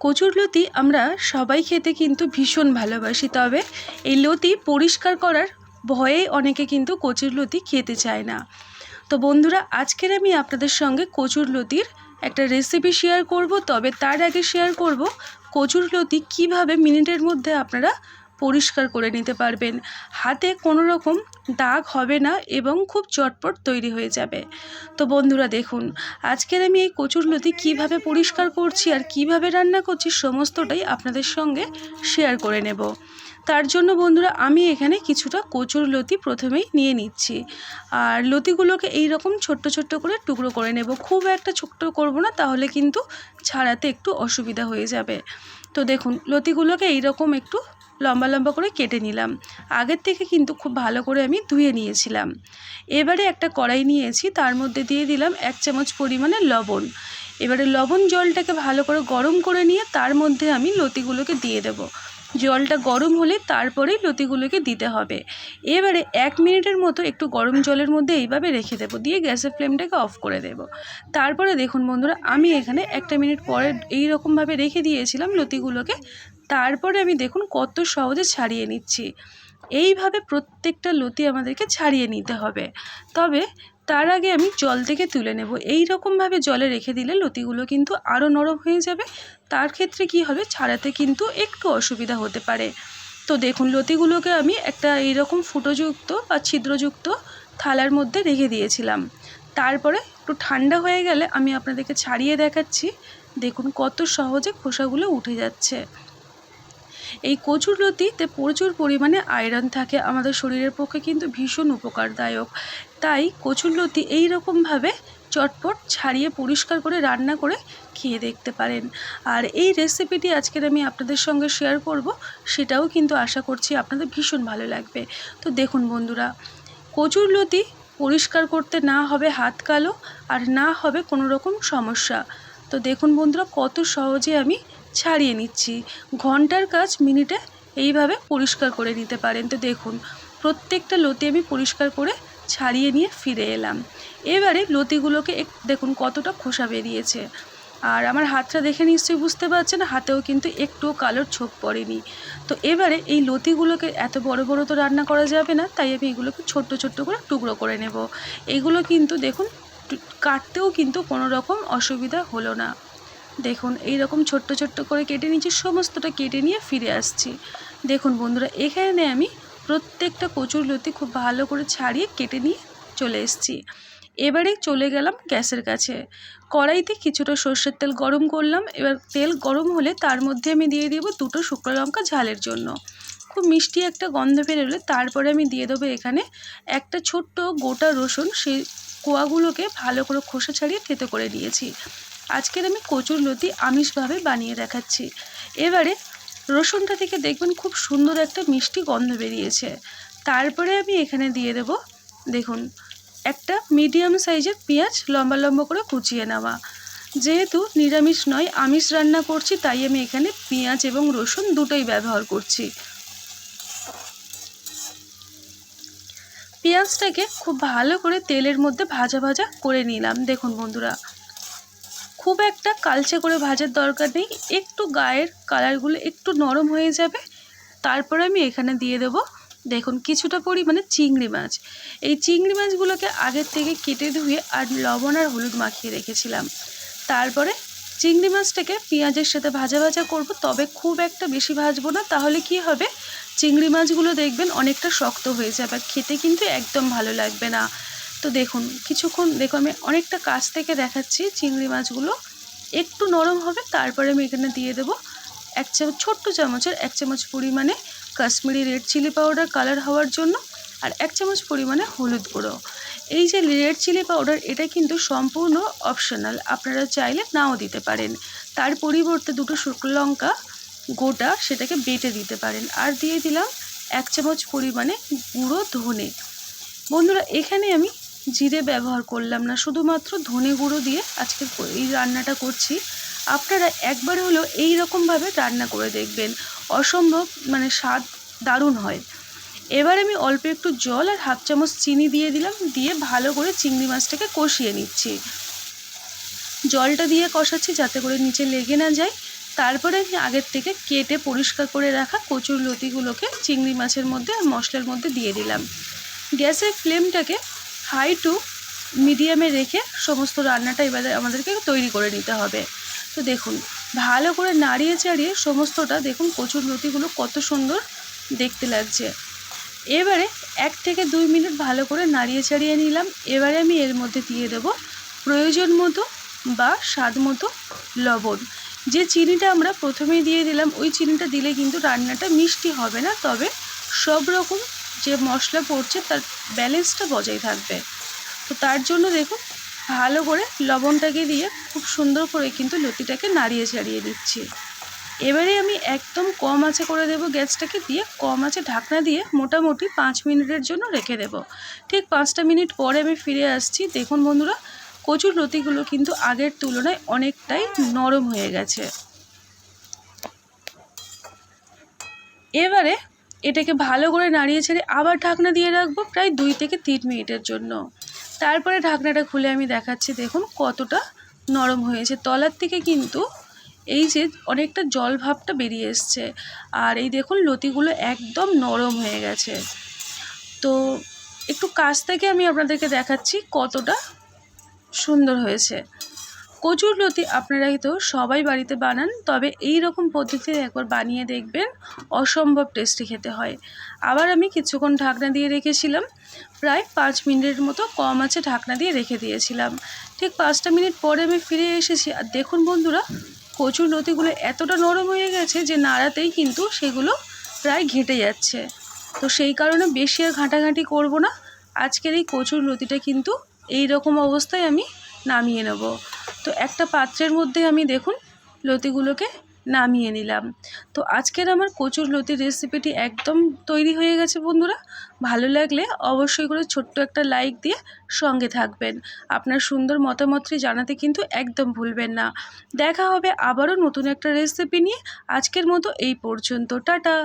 কচুর লতি আমরা সবাই খেতে কিন্তু ভীষণ ভালোবাসি, তবে এই লতি পরিষ্কার করার ভয়ে অনেকে কিন্তু কচুর লতি খেতে চায় না। তো বন্ধুরা, আজকের আমি আপনাদের সঙ্গে কচুর লতির একটা রেসিপি শেয়ার করব, তবে তার আগে শেয়ার করব কচুর লতি কীভাবে মিনিটের মধ্যে আপনারা পরিষ্কার করে নিতে পারবেন। হাতে কোনো রকম দাগ হবে না এবং খুব চটপট তৈরি হয়ে যাবে। তো বন্ধুরা দেখুন, আজকের আমি এই কচুর লতি কীভাবে পরিষ্কার করছি আর কীভাবে রান্না করছি সমস্তটাই আপনাদের সঙ্গে শেয়ার করে নেব। তার জন্য বন্ধুরা আমি এখানে কিছুটা কচুর লতি প্রথমেই নিয়ে নিচ্ছি। আর লতিগুলোকে এই রকম ছোট্ট ছোট্ট করে টুকরো করে নেব। খুব একটা ছোট্ট করব না, তাহলে কিন্তু ছাড়াতে একটু অসুবিধা হয়ে যাবে। তো দেখুন, লতিগুলোকে এইরকম একটু লম্বা লম্বা করে কেটে নিলাম। আগের থেকে কিন্তু খুব ভালো করে আমি ধুয়ে নিয়েছিলাম। এবারে একটা কড়াই নিয়েছি, তার মধ্যে দিয়ে দিলাম এক চামচ পরিমাণে লবণ। এবারে লবণ জলটাকে ভালো করে গরম করে নিয়ে তার মধ্যে আমি লতিগুলোকে দিয়ে দেব। জলটা গরম হলে তারপরেই লতিগুলোকে দিতে হবে। এবারে এক মিনিটের মতো একটু গরম জলের মধ্যে এইভাবে রেখে দেবো, দিয়ে গ্যাসের ফ্লেমটাকে অফ করে দেব। তারপরে দেখুন বন্ধুরা, আমি এখানে একটা মিনিট পরে এই রকমভাবে রেখে দিয়েছিলাম লতিগুলোকে। তারপরে আমি দেখুন কত সহজে ছাড়িয়ে নিচ্ছি। এইভাবে প্রত্যেকটা লতি আমাদেরকে ছাড়িয়ে নিতে হবে। তবে তার আগে আমি জল থেকে তুলে নেব। এই রকমভাবে জলে রেখে দিলে লতিগুলো কিন্তু আরও নরম হয়ে যাবে। তার ক্ষেত্রে কি হবে? ছাড়াতে কিন্তু একটু অসুবিধা হতে পারে। তো দেখুন, লতিগুলোকে আমি একটা এইরকম ফুটোযুক্ত বা ছিদ্রযুক্ত থালার মধ্যে রেখে দিয়েছিলাম। তারপরে একটু ঠান্ডা হয়ে গেলে আমি আপনাদেরকে ছাড়িয়ে দেখাচ্ছি। দেখুন কত সহজে খোসাগুলো উঠে যাচ্ছে। এই কচুর লতিতে প্রচুর পরিমাণে আয়রন থাকে। আমাদের শরীরের পক্ষে কিন্তু ভীষণ উপকারদায়ক। তাই কচুর লতি চটপট ছাড়িয়ে পরিষ্কার করে রান্না করে খেয়ে দেখতে পারেন। আর এই রেসিপিটি আজকের আমি আপনাদের সঙ্গে শেয়ার করব, সেটাও কিন্তু আশা করছি আপনাদের ভীষণ ভালো লাগবে। তো দেখুন বন্ধুরা, কচুর লতি পরিষ্কার করতে না হবে হাত কালো আর না হবে কোনো রকম সমস্যা। তো দেখুন বন্ধুরা, কত সহজে আমি ছাড়িয়ে নিচ্ছি। ঘণ্টার কাজ মিনিটে এইভাবে পরিষ্কার করে নিতে পারেন। তো দেখুন, প্রত্যেকটা লতি আমি পরিষ্কার করে ছাড়িয়ে নিয়ে ফিরে এলাম। এবারে লতিগুলোকে এক, দেখুন কতটা খোসা বেরিয়েছে। আর আমার হাতটা দেখে নিশ্চয়ই বুঝতে পারছেন, হাতেও কিন্তু একটুও কালোর ছোপ পড়েনি। তো এবারে এই লতিগুলোকে এত বড় বড় তো রান্না করা যাবে না, তাই আমি এগুলোকে ছোট্ট ছোট্ট করে টুকরো করে নেব। এগুলো কিন্তু দেখুন, কাটতেও কিন্তু কোনো রকম অসুবিধা হলো না। দেখুন এই রকম ছোট্ট ছোট্ট করে কেটে নিচ্ছি সমস্তটা কেটে নিয়ে ফিরে আসছি। দেখুন বন্ধুরা, এখানে আমি প্রত্যেকটা কচুর লতি খুব ভালো করে ছাড়িয়ে কেটে নিয়ে চলে এসেছি। এবারে চলে গেলাম গ্যাসের কাছে। কড়াইতে কিছুটা সর্ষের তেল গরম করলাম। এবার তেল গরম হলে তার মধ্যে আমি দিয়ে দেবো দুটো শুকনো লঙ্কা ঝালের জন্য। খুব মিষ্টি একটা গন্ধ বেরোলে তারপরে আমি দিয়ে দেবো এখানে একটা ছোট্ট গোটা রসুন। সেই কোয়াগুলোকে ভালো করে খোসা ছাড়িয়ে থেতে করে নিয়েছি। আজকের আমি কচুর লতি আমিষভাবে বানিয়ে দেখাচ্ছি। এবারে রসুনটা থেকে দেখবেন খুব সুন্দর একটা মিষ্টি গন্ধ বেরিয়েছে। তারপরে আমি এখানে দিয়ে দেব, দেখুন, একটা মিডিয়াম সাইজের পেঁয়াজ লম্বা লম্বা করে কুচিয়ে নেওয়া। যেহেতু নিরামিষ নয়, আমিষ রান্না করছি, তাই আমি এখানে পেঁয়াজ এবং রসুন দুটোই ব্যবহার করছি। পেঁয়াজটাকে খুব ভালো করে তেলের মধ্যে ভাজা ভাজা করে নিলাম। দেখুন বন্ধুরা খুব একটা কালচে করে ভাজার দরকার নেই। একটু গায়ের কালারগুলো একটু নরম হয়ে যাবে। তারপরে আমি এখানে দিয়ে দেব, দেখুন কিছুটা পরিমাণে চিংড়ি মাছ। এই চিংড়ি মাছগুলোকে আগের থেকে কেটে ধুয়ে আর লবণ আর হলুদ মাখিয়ে রেখেছিলাম। তারপরে চিংড়ি মাছটাকে পেঁয়াজের সাথে ভাজা ভাজা করব, তবে খুব একটা বেশি ভাজবো না। তাহলে কি হবে? চিংড়ি মাছগুলো দেখবেন অনেকটা শক্ত হয়ে যাবে। খেতে কিন্তু একদম ভালো লাগবে না। তো দেখুন, কিছুক্ষণ দেখো আমি অনেকটা কাছ থেকে দেখাচ্ছি চিংড়ি মাছগুলো। একটু নরম হবে, তারপরে আমি এখানে দিয়ে দেবো এক চামচ, ছোট্ট চামচের এক চামচ পরিমাণে Kashmiri red chili powder colour হওয়ার জন্য আর এক চামচ পরিমাণে হলুদ গুঁড়ো। এই যে রেড চিলি পাউডার, এটা কিন্তু সম্পূর্ণ অপশনাল, আপনারা চাইলে নাও দিতে পারেন। তার পরিবর্তে দুটো শুকনো লঙ্কা গোটা সেটাকে বেটে দিতে পারেন। আর দিয়ে দিলাম এক চামচ পরিমাণে গুঁড়ো ধনে। বন্ধুরা, এখানে আমি জিরে ব্যবহার করলাম না। শুধুমাত্র ধনে গুঁড়ো দিয়ে আজকে এই রান্নাটা করছি। আপনারা একবার হলেও এই রকমভাবে রান্না করে দেখবেন। অসম্ভব মানে স্বাদ দারুণ হয়। এবার আমি অল্প একটু জল আর হাফ চামচ চিনি দিয়ে দিলাম। দিয়ে ভালো করে চিংড়ি মাছটাকে কষিয়ে নিচ্ছি। জলটা দিয়ে কষাচ্ছি যাতে করে নিচে লেগে না যায়। তারপরে আমি আগের থেকে কেটে পরিষ্কার করে রাখা কচুর লতিগুলোকে চিংড়ি মাছের মধ্যে আর মশলার মধ্যে দিয়ে দিলাম। গ্যাসের ফ্লেমটাকে হাই টু মিডিয়ামে রেখে সমস্ত রান্নাটা এবারে আমাদেরকে তৈরি করে নিতে হবে। তো দেখুন, ভালো করে নাড়িয়ে চাড়িয়ে সমস্তটা দেখুন কচুর লতিগুলো কত সুন্দর দেখতে লাগছে। এবারে এক থেকে দুই মিনিট ভালো করে নাড়িয়ে চাড়িয়ে নিলাম। এবারে আমি এর মধ্যে দিয়ে দেব প্রয়োজন মতো বা স্বাদ মতো লবণ। যে চিনিটা আমরা প্রথমেই দিয়ে দিলাম, ওই চিনিটা দিলে কিন্তু রান্নাটা মিষ্টি হবে না, তবে সব রকম যে মশলা পড়ছে তার ব্যালেন্সটা বজায় থাকবে। তো তার জন্য দেখুন, ভালো করে লবণটাকে দিয়ে খুব সুন্দর করে কিন্তু লতিটাকে নাড়িয়ে ছাড়িয়ে দিচ্ছি। এবারে আমি একদম কম আঁচে করে দেব গ্যাসটাকে, দিয়ে কম আঁচে ঢাকনা দিয়ে মোটামুটি পাঁচ মিনিটের জন্য রেখে দেব। ঠিক পাঁচটা মিনিট পরে আমি ফিরে আসছি। দেখুন বন্ধুরা, কচুর লতিগুলো কিন্তু আগের তুলনায় অনেকটাই নরম হয়ে গেছে। এবারে এটাকে ভালো করে নাড়িয়ে ছেড়ে আবার ঢাকনা দিয়ে রাখব প্রায় দুই থেকে তিন মিনিটের জন্য। তারপরে ঢাকনাটা খুলে আমি দেখাচ্ছি, দেখুন কতটা নরম হয়েছে। তলার থেকে কিন্তু এই যে অনেকটা জল ভাবটা বেরিয়ে এসছে। আর এই দেখুন লতিগুলো একদম নরম হয়ে গেছে। তো একটু কাছ থেকে আমি আপনাদেরকে দেখাচ্ছি কতটা সুন্দর হয়েছে। কচুর লতি আপনারা তো সবাই বাড়িতে বানান, তবে এই রকম পদ্ধতিতে একবার বানিয়ে দেখবেন, অসম্ভব টেস্টি খেতে হয়। আবার আমি কিছুক্ষণ ঢাকনা দিয়ে রেখেছিলাম, প্রায় পাঁচ মিনিটের মতো কম আছে ঢাকনা দিয়ে রেখে দিয়েছিলাম। ঠিক পাঁচটা মিনিট পরে আমি ফিরে এসেছি, আর দেখুন বন্ধুরা, কচুর লতিগুলো এতটা নরম হয়ে গেছে যে নাড়াতেই কিন্তু সেগুলো প্রায় ঘেঁটে যাচ্ছে। তো সেই কারণে বেশি আর ঘাঁটাঘাঁটি করব না। আজকের এই কচুর লতিটা কিন্তু এই রকম অবস্থায় আমি নামিয়ে নেব। তো একটা পাত্রের মধ্যে আমি দেখুন লতিগুলোকে নামিয়ে নিলাম। তো আজকের আমার কচুর লতির রেসিপিটি একদম তৈরি হয়ে গেছে বন্ধুরা। ভালো লাগলে অবশ্যই করে ছোট্ট একটা লাইক দিয়ে সঙ্গে থাকবেন। আপনার সুন্দর মতামতটি জানাতে কিন্তু একদম ভুলবেন না। দেখা হবে আবারও নতুন একটা রেসিপি নিয়ে। আজকের মতো এই পর্যন্ত। টাটা!